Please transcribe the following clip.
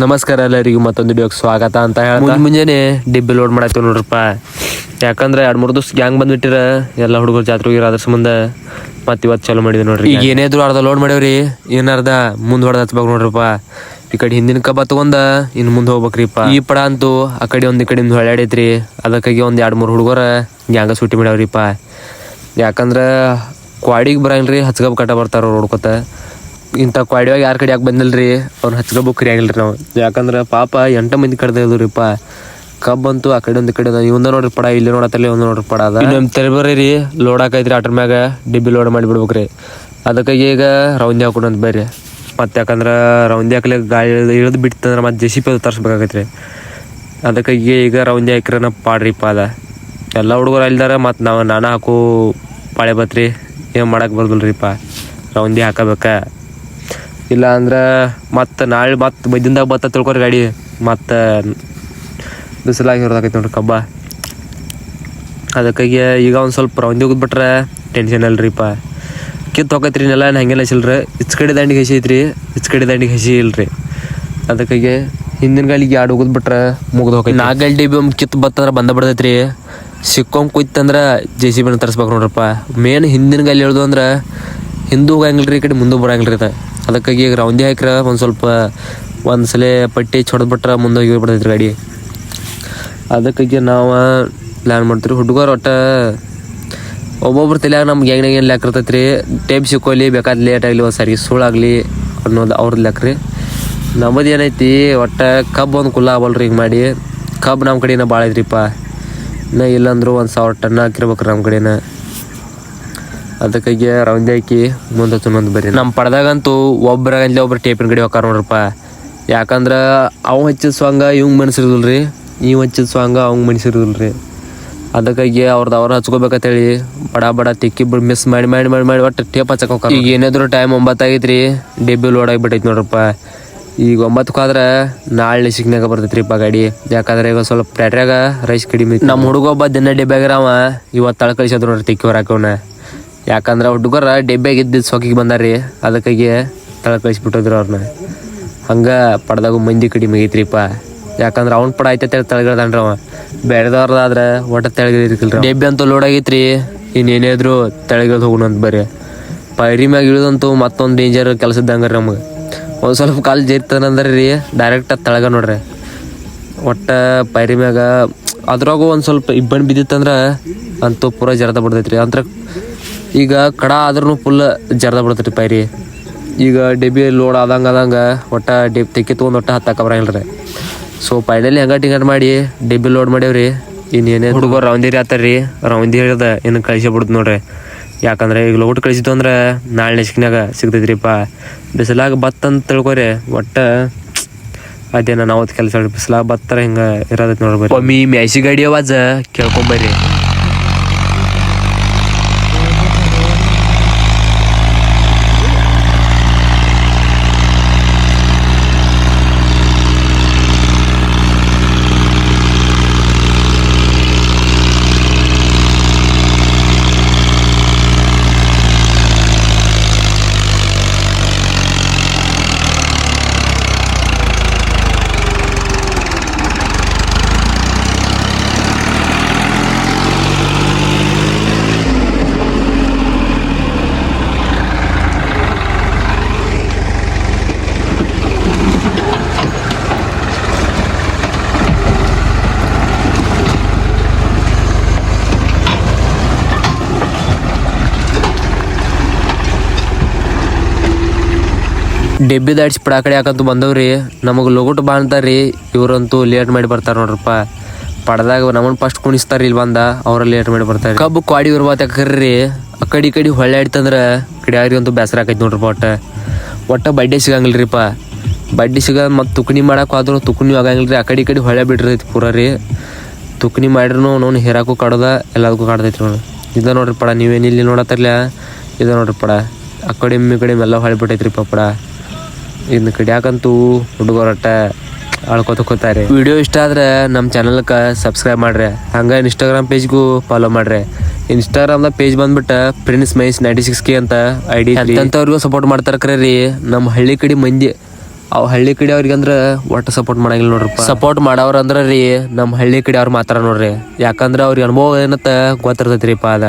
ನಮಸ್ಕಾರ ಎಲ್ಲರಿಗೂ ಮತ್ತೊಂದು ವಿಡಿಯೋಗೆ ಸ್ವಾಗತ ಅಂತ ಹೇಳಿ ಮುಂಜಾನೆ ಡಿಬ್ಬಿ ಲೋಡ್ ಮಾಡತ್ತೀವಿ ನೋಡ್ರಪ್ಪ. ಯಾಕಂದ್ರೆ ಎರಡು ಮೂರು ದಿವಸ ಗ್ಯಾಂಗ್ ಬಂದ್ಬಿಟ್ಟಿರ ಎಲ್ಲ ಹುಡುಗರು ಜಾತ್ರೆ ಹೋಗಿರ ಅದ್ರ ಸಂಬಂಧ ಮತ್ತೆ ಇವತ್ತು ಚಾಲೂ ಮಾಡಿದ್ವಿ ನೋಡ್ರಿ ಈಗ ಏನೇ ಇದ್ರು ಅರ್ಧ ಲೋಡ್ ಮಾಡೇವ್ರಿ ಏನರ್ಧ ಮುಂದೆ ಹೊಡೆದ ಹಚ್ಬೇಕು ನೋಡ್ರಪ್ಪ. ಈ ಕಡೆ ಹಿಂದಿನ ಕಬ್ಬ ತಗೊಂಡ ಇನ್ ಮುಂದೆ ಹೋಗ್ಬೇಕ್ರಿಪ್ಪ. ಈ ಪಡ ಅಂತೂ ಆ ಕಡೆ ಒಂದು ಈ ಕಡೆ ಹೊಳ್ಯಾಡೈತ್ರಿ. ಅದಕ್ಕಾಗಿ ಒಂದು ಎರಡು ಮೂರು ಹುಡುಗರ ಗ್ಯಾಂಗ ಸೂಟಿ ಮಾಡ್ಯಾವ್ರಿಪ್ಪ. ಯಾಕಂದ್ರೆ ಕ್ವಾಡಿಗೆ ಬರಂಗ್ರಿ ಹಚ್ಕಬ್ ಕಟ್ಟ ಬರ್ತಾರ ನೋಡ್ಕೊತ ಇಂಥ ಕ್ವಾಡಿಯಾಗ ಯಾರ ಕಡೆ ಯಾಕೆ ಬಂದಿಲ್ರಿ? ಅವ್ನ ಆಗಿಲ್ಲ ರೀ ನಾವು. ಯಾಕಂದ್ರೆ ಪಾಪ ಎಂಟು ಮಂದಿ ಕಡ್ದ ಇಲ್ರಿ ಕಬ್ ಅಂತೂ ಆ ಕಡೆ ಒಂದು ಕಡೆ ಇವಂದ ನೋಡ್ರಿ ಪಡ, ಇಲ್ಲಿ ನೋಡತ್ತಲ್ಲಿ ಒಂದು ನೋಡ್ರಿ ಪಡ ಅದ. ನಮ್ಮ ತೆರಬರ್ರಿ ರೀ ಲೋಡ್ ಹಾಕೈತ್ರಿ ಆಟರ್ ಮ್ಯಾಗ, ಡಿಬ್ಬಿ ಲೋಡ್ ಮಾಡಿ ಅದಕ್ಕೆ ಈಗ ರೌಂದಿ ಅಂತ ಬೇರೆ. ಮತ್ತೆ ಯಾಕಂದ್ರೆ ರೌಂದಿ ಹಾಕಲಿ ಗಾಳಿ ಇಳಿದು ಬಿಡ್ತಂದ್ರೆ ಮತ್ತೆ ಜೆ ಸಿ ಪಿ ತರ್ಸ್ಬೇಕಾಗೈತ್ರಿ. ಅದಕ್ಕಾಗಿ ಈಗ ರೌಂದಿ ಹಾಕಿರನ ಪಾಡ್ರಿಪ್ಪ ಅದ. ಎಲ್ಲ ಹುಡುಗರು ಅಲ್ದಾರ ಮತ್ತು ನಾವು ನಾನು ಹಾಕು ಪಾಳೆ ಬತ್ರಿ. ಏನು ಮಾಡಕ್ಕೆ ಬರ್ದಲ್ರಿಪ್ಪ. ರೌಂದಿ ಹಾಕಬೇಕ. ಇಲ್ಲ ಅಂದ್ರೆ ಮತ್ತೆ ನಾಳೆ ಮತ್ತೆ ಬೈದಿಂದಾಗ ಬತ್ತ ತಿಳ್ಕೊರಿ ಗಾಡಿ. ಮತ್ತು ಬಿಸಿಲಾಗಿ ಹೊರದಾಕೈತೆ ನೋಡ್ರಿ ಕಬ್ಬ. ಅದಕ್ಕಾಗಿ ಈಗ ಒಂದು ಸ್ವಲ್ಪ ರೌಂದಿ ಹೋಗಿದ್ಬಿಟ್ರೆ ಟೆನ್ಷನ್ ಅಲ್ರಿಪ್ಪ ಕಿತ್ತು ಹೋಗತ್ರಿ ನೆಲ ಹಂಗೆಲ್ಲ ಹಸಿಲ್ರಿ ಇಚ್ ಕಡೆ ದಂಡಿಗೆ ಹಸಿ ಐತ್ರಿ, ಇಚ್ ಕಡೆ ದಂಡಿಗೆ ಹಸಿ ಇಲ್ರಿ. ಅದಕ್ಕಾಗಿ ಹಿಂದಿನ ಗಾಲಿಗೆ ಎರಡು ಹೋಗುದ್ ಬಿಟ್ರೆ ಮುಗ್ದು ಹೋಗಿ ನಾಲ್ಕು ಡಿ ಬಿ ಕಿತ್ತು ಬತ್ತಂದ್ರೆ ಬಂದ ಬಿಡ್ತೈತ್ರಿ. ಸಿಕ್ಕೊಂಡ್ ಕುಯ್ತಂದ್ರೆ ಜೆ ಸಿ ಬಿನ ತರಿಸ್ಬೇಕು ನೋಡ್ರಪ್ಪ. ಮೇನ್ ಹಿಂದಿನ ಗಾಲಿ ಹೇಳ್ದು ಅಂದ್ರೆ ಹಿಂದೂ ಹೋಗಂಗಿಲ್ರಿ ಈ ಕಡೆ ಮುಂದೆ ಬರಂಗಿಲ್ರಿ ಇದು ಅದಕ್ಕಾಗಿ ಈಗ ರೌಂದಿ ಹಾಕ್ರ ಒಂದು ಸ್ವಲ್ಪ ಒಂದು ಸಲ ಪಟ್ಟಿ ಹೊಡೆದ್ ಬಿಟ್ರೆ ಮುಂದೆ ಹೋಗಿ ಬಿಡ್ತೈತ್ರಿ ಗಾಡಿ. ಅದಕ್ಕಾಗಿ ನಾವು ಪ್ಲ್ಯಾನ್ ಮಾಡ್ತೀವಿ ಹುಡುಗರು ಒಟ್ಟು ಒಬ್ಬೊಬ್ರು ತಲೆಯಾಗ ನಮ್ಗೆ ಹೆಂಗೆ ಏನು ಲೆಕ್ಕ ಇರ್ತೈತೆ ರೀ ಟೇಪ್ ಸಿಕ್ಕೋಲಿ, ಬೇಕಾದ ಲೇಟ್ ಆಗಲಿ, ಒಂದು ಸರಿ ಸುಳ್ಳಾಗಲಿ ಅನ್ನೋದು ಅವ್ರದ್ದು ಲೆಕ್ಕ ರೀ ನಮ್ಮದು ಏನೈತಿ, ಒಟ್ಟು ಕಬ್ಬು ಒಂದು ಕುಲ್ಲ ಆಗಲ್ರಿ ಹಿಂಗೆ ಮಾಡಿ. ಕಬ್ಬು ನಮ್ಮ ಕಡೆನ ಭಾಳ ಐತ್ರಿಪ್ಪ ಇನ್ನ ಇಲ್ಲಾಂದ್ರೂ ಒಂದು ಸಾವಿರ ಟನ್ ಹಾಕಿರ್ಬೇಕು ನಮ್ಮ ಕಡೆನ. ಅದಕ್ಕಾಗಿ ರೌಂದಿ ಹಾಕಿ ಮುಂದೆ ಮುಂದೆ ಬರ್ರಿ ನಮ್ಮ ಪಡ್ದಾಗಂತೂ ಒಬ್ಬರಾಗಂತಲೇ ಒಬ್ರು ಟೇಪಿನ ಗಡಿ ಹೋಗಾರ ನೋಡ್ರಪ್ಪ. ಯಾಕಂದ್ರೆ ಅವ್ ಹಚ್ಚಿದ ಸ್ವಾಂಗ ಇವಂಗೆ ರೀ ಇವ್ ಹಚ್ಚಿದ ಸ್ವಾಂಗ ಅವಂಗೆ ರೀ ಅದಕ್ಕಾಗಿ ಅವ್ರದ್ದು ಅವ್ರು ಹಚ್ಕೋಬೇಕಂತೇಳಿ ಬಡ ಬಡ ತಿಕ್ಕಿ ಬಿಡ್ ಮಿಸ್ ಮಾಡಿ ಮಾಡಿ ಮಾಡಿ ಮಾಡಿ ಒಟ್ಟು ಟೇಪ್ ಹಚ್ಚಕ್ಕೆ ಹೋಗ್ತಾರೆ ಈಗ ಏನಾದ್ರು ಟೈಮ್ ಒಂಬತ್ತಾಗೈತ್ರಿ ಡೆಬ್ಬಿ ಲೋಡ್ ಆಗಿಬಿಟ್ಟೈತಿ ನೋಡ್ರಪ್ಪ. ಈಗ ಒಂಬತ್ತು ಆದ್ರೆ ನಾಳೆ ಸಿಗ್ನಾಗ ಬರ್ತೈತ್ರಿಪ್ಪ ಗಾಡಿ. ಯಾಕಂದ್ರೆ ಈಗ ಸ್ವಲ್ಪ ಪ್ಯಾಟ್ರ್ಯಾಗ ರೈಸ್ ಕಡಿಮೆ. ನಮ್ಮ ಹುಡುಗ ಒಬ್ಬ ದಿನ ಡೆಬ್ಬ್ಯಾಗರ ಅವ ಇವತ್ತು ತಳ ಕಳಿಸೋದು ನೋಡ್ರಿ ತಿಕ್ಕಿ ಹೊರಾಕವನ ಯಾಕಂದ್ರೆ ಹುಡುಗರ ಡೆಬ್ಬ್ಯಾಗ ಇದ್ದಿದ್ದು ಸೊಕಿಗೆ ಬಂದಾರ್ರಿ. ಅದಕ್ಕಾಗಿ ತಳ ಕಳಿಸ್ಬಿಟ್ಟಿದ್ರು ಅವ್ರನ್ನ ಹಂಗೆ ಪಡ್ದಾಗ ಮಂದಿ ಕಡಿಮೆ ಐತ್ರಿಪ್ಪ. ಯಾಕಂದ್ರೆ ಅವ್ನ ಪಡ ಐತೆ ತಳಗಿಳ್ದಾನ್ರಿ ಅವ. ಬೇರೆದವ್ರದಾದ್ರೆ ಒಟ್ಟ ತೆಳಗಿಳಿರ್ಕಿಲ್ರಿ ಡೆಬ್ಬೆ ಅಂತ ಲೋಡ್ ಆಗೈತ್ರಿ. ಇನ್ನೇನೇ ಇದ್ರು ತೆಳಗಿಳ್ದು ಹೋಗೋಣ ಅಂತ ಬರ್ರಿ. ಪೈರಿ ಮ್ಯಾಗ ಇಳಿದಂತೂ ಮತ್ತೊಂದು ಡೇಂಜರ್ ಕೆಲಸ ಇದ್ದಂಗ್ರಿ ನಮ್ಗೆ. ಒಂದು ಸ್ವಲ್ಪ ಕಾಲು ಜೈತನಂದ್ರೆ ರೀ ಡೈರೆಕ್ಟ್ ತಳಗ ನೋಡ್ರಿ. ಒಟ್ಟ ಪೈರಿ ಮ್ಯಾಗ ಅದ್ರಾಗೂ ಒಂದು ಸ್ವಲ್ಪ ಇಬ್ಬನ್ ಬಿದ್ದಿತ್ತಂದ್ರೆ ಅಂತೂ ಪೂರ ಜರದ ಬಿಡ್ತೈತ್ರಿ. ಅಂತ್ರ ಈಗ ಕಡ ಆದ್ರೂ ಫುಲ್ ಜರದ ಬಿಡ್ತೈತಿ ಪೈರಿ. ಈಗ ಡೆಬ್ಬಿ ಲೋಡ್ ಆದಂಗ ಆದಂಗ ಒಟ್ಟ ಡೆಬ್ ತೆಕ್ಕಿ ತೊಗೊಂಡು ಒಟ್ಟ ಬರಂಗಿಲ್ಲ ರೀ ಸೊ ಫೈನಲಿ ಹೆಂಗ ಟಿಂಗಟ್ ಮಾಡಿ ಡೆಬ್ಬಿ ಲೋಡ್ ಮಾಡೇವ್ರಿ ಇನ್ನೇನೇ ಹುಡುಗರು. ರೌಂದಿರಿ ಆತಾರ್ರಿ. ರೌಂದಿ ಹೇಳ್ದ ಇನ್ನು ಕಳಿಸಿ ಬಿಡ್ತು ನೋಡ್ರಿ. ಯಾಕಂದ್ರೆ ಈಗ ಲೋಟ್ ಕಳಿಸಿದ್ದು ಅಂದ್ರೆ ನಾಳೆ ನೆಸ್ಕಿನಾಗ ಸಿಗ್ತೈತ್ರಿಪ್ಪ. ಬಿಸಿಲಾಗ ಬತ್ತ ಅಂತ ತಿಳ್ಕೊರಿ ಒಟ್ಟ ಅದೇನ ನಾವು ಕೆಲಸ ಬಿಸಿಲಾಗ ಬತ್ತರ ಹಿಂಗೆ ಇರೋದೈತೆ ನೋಡ್ಬೋದು ಒಮ್ಮಿ ಮ್ಯಾಸಿ ಗಾಡಿ ಅವಾಜ ಕೇಳ್ಕೊಂಬರ್ರಿ ಡೆಬ್ಬಿ ದಾಡ್ಸಿ ಪಡ ಕಡೆ ಯಾಕಂತೂ ಬಂದವ್ರಿ. ನಮಗೆ ಲೋಗುಟ್ ಬಾ ಅಂತಾರ್ರಿ. ಇವರಂತೂ ಲೇಟ್ ಮಾಡಿ ಬರ್ತಾರೆ ನೋಡ್ರಪ್ಪ. ಪಡ್ದಾಗ ನಮ್ಮನ್ನು ಫಸ್ಟ್ ಕುಣಿಸ್ತಾರೆ ಇಲ್ಲಿ ಬಂದ. ಅವ್ರ ಲೇಟ್ ಮಾಡಿ ಬರ್ತಾರೆ. ಕಬ್ಬು ಕ್ವಾಡಿ ಇರ್ಬಾತ ಕರ್ರಿ? ಆ ಕಡೆ ಈ ಕಡೆ ಹೊಳ್ಳೆ ಆಡ್ತಂದ್ರೆ ಕಡೆ ಅಂತೂ ಬೇಸರ ಆಕೈತಿ ನೋಡ್ರಪ್ಪ ಒಟ್ಟ. ಒಟ್ಟ ಬಡ್ಡೆ ಸಿಗಂಗಿಲ್ರಿಪ್ಪ. ಬಡ್ಡಿ ಸಿಗ ಮತ್ತು ತುಕಣಿ ಮಾಡಕ್ಕೆ ಹೋದ್ರು ತುಕಣಿ ರೀ ಆ ಕಡೆ ಈ ಕಡೆ ಹೊಳೆ ಬಿಟ್ಟಿರ್ತೈತಿ ಪೂರ ರೀ. ತುಕಣಿ ಮಾಡಿದ್ರು ನೋನು ಹೇರಾಕು ಕಾಡೋದ ಎಲ್ಲದಕ್ಕೂ ಕಾಡ್ತೈತಿ ನೋಡಿ. ಇದ ನೋಡ್ರಿ ಪಡ, ನೀವೇನು ಇಲ್ಲಿ ನೋಡತ್ತರ್ಲ ಇದ ನೋಡ್ರಿ ಪಡ. ಆ ಕಡೆ ಇಮ್ಮಿ ಕಡೆ ಎಲ್ಲ ಹೊಳೆ ಬಿಟ್ಟೈತ್ರಿ ಪಡ. ಇನ್ನು ಕಡಿಯಾಕಂತೂ ಹುಡುಗರೊಟ್ಟ ಅಳ್ಕೊತಕೋತಾರೆ ವಿಡಿಯೋ ಇಷ್ಟ ಆದ್ರೆ ನಮ್ಮ ಚಾನಲ್ಕ ಸಬ್ಸ್ಕ್ರೈಬ್ ಮಾಡ್ರಿ. ಹಂಗೆ ಇನ್ಸ್ಟಾಗ್ರಾಮ್ ಪೇಜ್ಗೂ ಫಾಲೋ ಮಾಡ್ರಿ. ಇನ್ಸ್ಟಾಗ್ರಾಮ್ದಾಗ ಪೇಜ್ ಬಂದ್ಬಿಟ್ಟ prince mice ninety six K ಅಂತ ಐ ಡಿ ಅಂತವ್ರಿಗೂ ಸಪೋರ್ಟ್ ಮಾಡ್ತಾರ ಕರೆ ರೀ ನಮ್ಮ ಹಳ್ಳಿ ಕಡೆ ಮಂದಿ ಅವ್ ಹಳ್ಳಿ ಕಡೆ ಅವ್ರಿಗೆ ಅಂದ್ರೆ ಒಟ್ಟು ಸಪೋರ್ಟ್ ಮಾಡಂಗಿಲ್ಲ ನೋಡ್ರಪ್ಪ. ಸಪೋರ್ಟ್ ಮಾಡವ್ರ ಅಂದ್ರೆ ರೀ ನಮ್ಮ ಹಳ್ಳಿ ಕಡೆ ಅವ್ರು ಮಾತ್ರ ನೋಡ್ರಿ. ಯಾಕಂದ್ರೆ ಅವ್ರಿಗೆ ಅನುಭವ ಏನತ್ತ ಗೊತ್ತಿರ್ತೈತ್ರಿಪ್ಪ ಅದ.